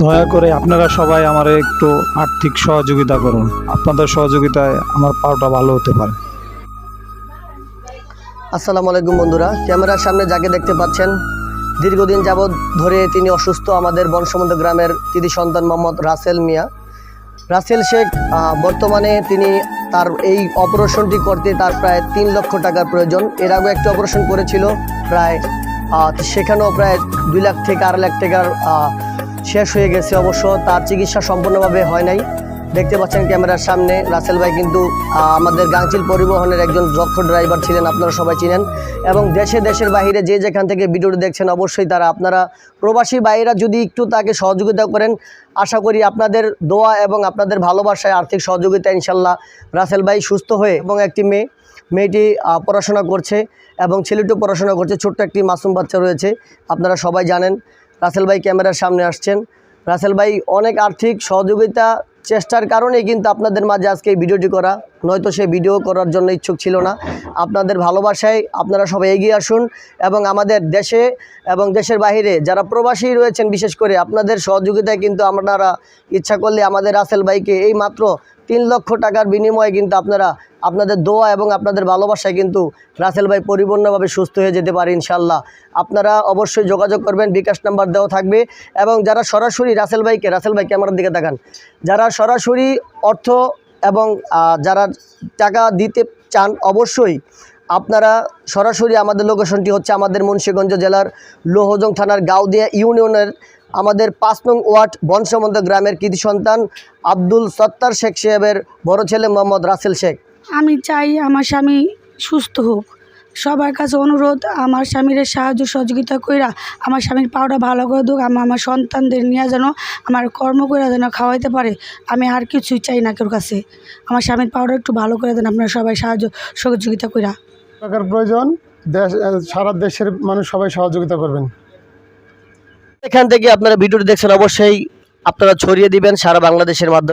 দয়া করে আপনারা সবাই আমার একটু আর্থিক সহযোগিতা করুন। আপনাদের সহযোগিতায় আমার পাওটা ভালো হতে পারে। আসসালামু আলাইকুম বন্ধুরা, ক্যামেরার সামনে যাকে দেখতে পাচ্ছেন, দীর্ঘদিন যাবৎ ধরে তিনি অসুস্থ আমাদের বনসমুদ্র গ্রামের তিদি সন্তান মোহাম্মদ রাসেল মিয়া। রাসেল শেখ বর্তমানে তিনি তার এই অপারেশনটি করতে তার প্রায় তিন লক্ষ টাকার প্রয়োজন। এর আগে একটি অপারেশন করেছিল, প্রায় সেখানেও প্রায় দুই লাখ থেকে আড়াই লাখ টাকার শেষ হয়ে গেছে অবশ্য। তার চিকিৎসা সম্পূর্ণভাবে হয় নাই। দেখতে পাচ্ছেন ক্যামেরার সামনে, রাসেল ভাই কিন্তু আমাদের গাংচিল পরিবহনের একজন দক্ষ ড্রাইভার ছিলেন, আপনারা সবাই চিনেন। এবং দেশে দেশের বাইরে যে যেখান থেকে ভিডিওটি দেখছেন, অবশ্যই তারা আপনারা প্রবাসী ভাইয়েরা যদি একটু তাকে সহযোগিতা করেন, আশা করি আপনাদের দোয়া এবং আপনাদের ভালোবাসায় আর্থিক সহযোগিতা, ইনশাল্লাহ রাসেল ভাই সুস্থ হয়ে এবং একটি মেয়ে, মেয়েটি পড়াশোনা করছে এবং ছেলেটিও পড়াশোনা করছে, ছোট্ট একটি মাসুম বাচ্চা রয়েছে, আপনারা সবাই জানেন। রাসেল ভাই ক্যামেরার সামনে আসছেন। রাসেল ভাই, অনেক আর্থিক সহযোগিতা, চেষ্টার কারণেই কিন্তু আপনাদের মাঝে আজকে এই ভিডিওটি করা। নয়তো সে ভিডিও করার জন্য ইচ্ছুক ছিল না। আপনাদের ভালোবাসায় আপনারা সবাই এগিয়ে আসুন এবং আমাদের দেশে এবং দেশের বাইরে যারা প্রবাসী রয়েছেন, বিশেষ করে আপনাদের সহযোগিতায় কিন্তু আপনারা ইচ্ছা করলে আমাদের রাসেল ভাইকে এই মাত্র তিন লক্ষ টাকার বিনিময়ে কিন্তু আপনারা আপনাদের দোয়া এবং আপনাদের ভালোবাসায় কিন্তু রাসেল ভাই পরিপূর্ণভাবে সুস্থ হয়ে যেতে পারে ইনশাল্লাহ আপনারা অবশ্যই যোগাযোগ করবেন, বিকাশ নাম্বার দেওয়া থাকবে এবং যারা সরাসরি রাসেল ভাইকে, রাসেল ভাই ক্যামেরার দিকে তাকান, যারা সরাসরি অর্থ এবং যারা টাকা দিতে চান অবশ্যই আপনারা সরাসরি আমাদের লোকেশনটি হচ্ছে আমাদের মুন্সীগঞ্জ জেলার লোহজং থানার গাউদিয়া ইউনিয়নের আমাদের পাঁচ নং ওয়ার্ড বনসমন্ত গ্রামের কৃতি সন্তান আব্দুল সত্তার শেখ সাহেবের বড় ছেলে মোহাম্মদ রাসেল শেখ। আমি চাই আমার স্বামী সুস্থ হোক। সবার কাছে অনুরোধ আমার স্বামীর সাহায্য সহযোগিতা কইরা আমার স্বামীর পাওটা ভালো করে দুক আমি আমার সন্তানদের নিয়ে যেন আমার কর্ম করে যেন খাওয়াইতে পারে আমি আর কিছুই চাই না কেউ কাছে। আমার স্বামীর পাওটা একটু ভালো করে দেন আপনারা সবাই সাহায্য সহযোগিতা কইরা। টাকার প্রয়োজন দেশ সারা দেশের মানুষ সবাই সহযোগিতা করবেন। এখান থেকে আপনারা ভিডিওটি দেখছেন অবশ্যই আপনারা ছড়িয়ে দিবেন সারা বাংলাদেশের মাধ্যমে।